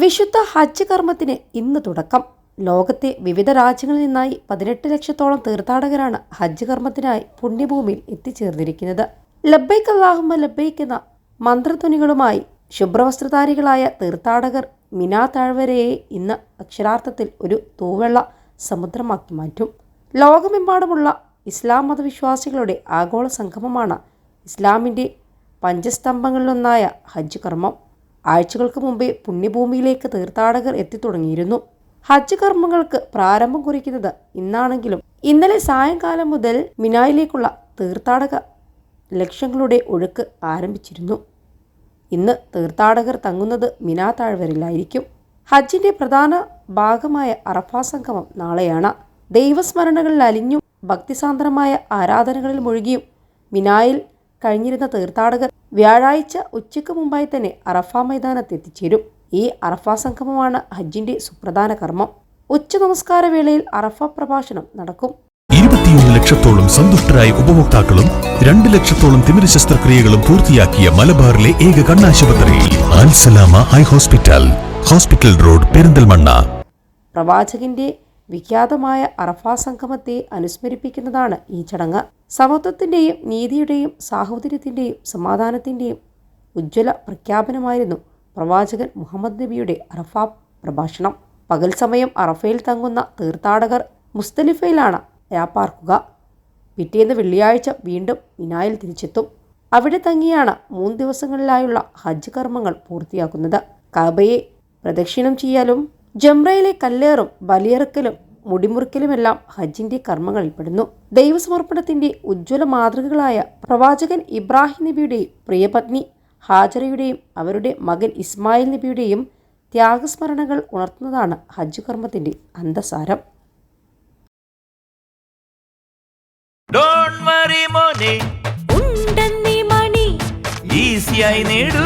വിശുദ്ധ ഹജ്ജ് കർമ്മത്തിന് ഇന്ന് തുടക്കം. ലോകത്തെ വിവിധ രാജ്യങ്ങളിൽ നിന്നായി പതിനെട്ട് ലക്ഷത്തോളം തീർത്ഥാടകരാണ് ഹജ്ജ് കർമ്മത്തിനായി പുണ്യഭൂമിയിൽ എത്തിച്ചേർന്നിരിക്കുന്നത്. ലബൈക്ക് അല്ലാഹുമ്മ ലബൈക്ക് എന്ന മന്ത്രധ്വനികളുമായി ശുഭ്രവസ്ത്രധാരികളായ തീർത്ഥാടകർ മിനാ താഴ്വരയെ ഇന്ന് അക്ഷരാർത്ഥത്തിൽ ഒരു തൂവെള്ള സമുദ്രമാക്കി മാറ്റും. ലോകമെമ്പാടുമുള്ള ഇസ്ലാം മതവിശ്വാസികളുടെ ആഗോള സംഗമമാണ് ഇസ്ലാമിന്റെ പഞ്ചസ്തംഭങ്ങളിലൊന്നായ ഹജ്ജ് കർമ്മം. ആഴ്ചകൾക്ക് മുമ്പേ പുണ്യഭൂമിയിലേക്ക് തീർത്ഥാടകർ എത്തിത്തുടങ്ങിയിരുന്നു. ഹജ്ജ് കർമ്മങ്ങൾക്ക് പ്രാരംഭം കുറിക്കുന്നത് ഇന്നാണെങ്കിലും ഇന്നലെ സായങ്കാലം മുതൽ മിനായിലേക്കുള്ള തീർത്ഥാടക ലക്ഷ്യങ്ങളുടെ ഒഴുക്ക് ആരംഭിച്ചിരുന്നു. ഇന്ന് തീർത്ഥാടകർ തങ്ങുന്നത് മിനാ താഴ്വരയിലായിരിക്കും. ഹജ്ജിന്റെ പ്രധാന ഭാഗമായ അറഫാ സംഗമം നാളെയാണ്. ദൈവസ്മരണകളിൽ അലിഞ്ഞും ഭക്തിസാന്ദ്രമായ ആരാധനകളിൽ മുഴുകിയും മിനായിൽ കഴിഞ്ഞിരുന്ന തീർത്ഥാടകർ വ്യാഴാഴ്ച ഉച്ചയ്ക്ക് മുമ്പായി തന്നെ അറഫ മൈതാനത്ത് എത്തിച്ചേരും ഈ അറഫ സംഗമമാണ് ഹജ്ജിന്റെ സുപ്രധാന കർമ്മം. ഉച്ച നമസ്കാര വേളയിൽ അറഫ പ്രഭാഷണം നടക്കും. ഇരുപത്തിയൊന്ന് ലക്ഷത്തോളം സന്തുഷ്ടരായ ഉപഭോക്താക്കളും രണ്ട് ലക്ഷത്തോളം തിമിര ശസ്ത്രക്രിയകളും പൂർത്തിയാക്കിയ മലബാറിലെ ഏക കണ്ണാശുപത്രി Alsalama high hospital hospital road Perinthalmanna. പ്രവാചകന്റെ വിഖ്യാതമായ അറഫാ സംഗമത്തെ അനുസ്മരിപ്പിക്കുന്നതാണ് ഈ ചടങ്ങ്. സമത്വത്തിന്റെയും നീതിയുടെയും സാഹോദര്യത്തിന്റെയും സമാധാനത്തിന്റെയും ഉജ്ജ്വല പ്രഖ്യാപനമായിരുന്നു പ്രവാചകൻ മുഹമ്മദ് നബിയുടെ അറഫ പ്രഭാഷണം. പകൽ സമയം അറഫയിൽ തങ്ങുന്ന തീർത്ഥാടകർ മുസ്തലിഫയിലാണ് രാപ്പാർക്കുക. പിറ്റേന്ന് വെള്ളിയാഴ്ച വീണ്ടും മിനായിൽ തിരിച്ചെത്തും. അവിടെ തങ്ങിയാണ് മൂന്ന് ദിവസങ്ങളിലായുള്ള ഹജ്ജ് കർമ്മങ്ങൾ പൂർത്തിയാക്കുന്നത്. കബയെ പ്രദക്ഷിണം ചെയ്യാലും ജംറയിലെ കല്ലേറും ബലിയിറക്കലും മുടിമുറിക്കലുമെല്ലാം ഹജ്ജിന്റെ കർമ്മങ്ങളിൽപ്പെടുന്നു. ദൈവസമർപ്പണത്തിന്റെ ഉജ്ജ്വല മാതൃകകളായ പ്രവാചകൻ ഇബ്രാഹിം നബിയുടെയും പ്രിയപത്നി ഹാജറയുടെയും അവരുടെ മകൻ ഇസ്മായിൽ നബിയുടെയും ത്യാഗസ്മരണകൾ ഉണർത്തുന്നതാണ് ഹജ്ജ് കർമ്മത്തിന്റെ അന്തസാരം. ഡോണ്ട് മറി മോനെ. ഉണ്ടെന്നീ മണി. ഈസിയായി നേടൂ.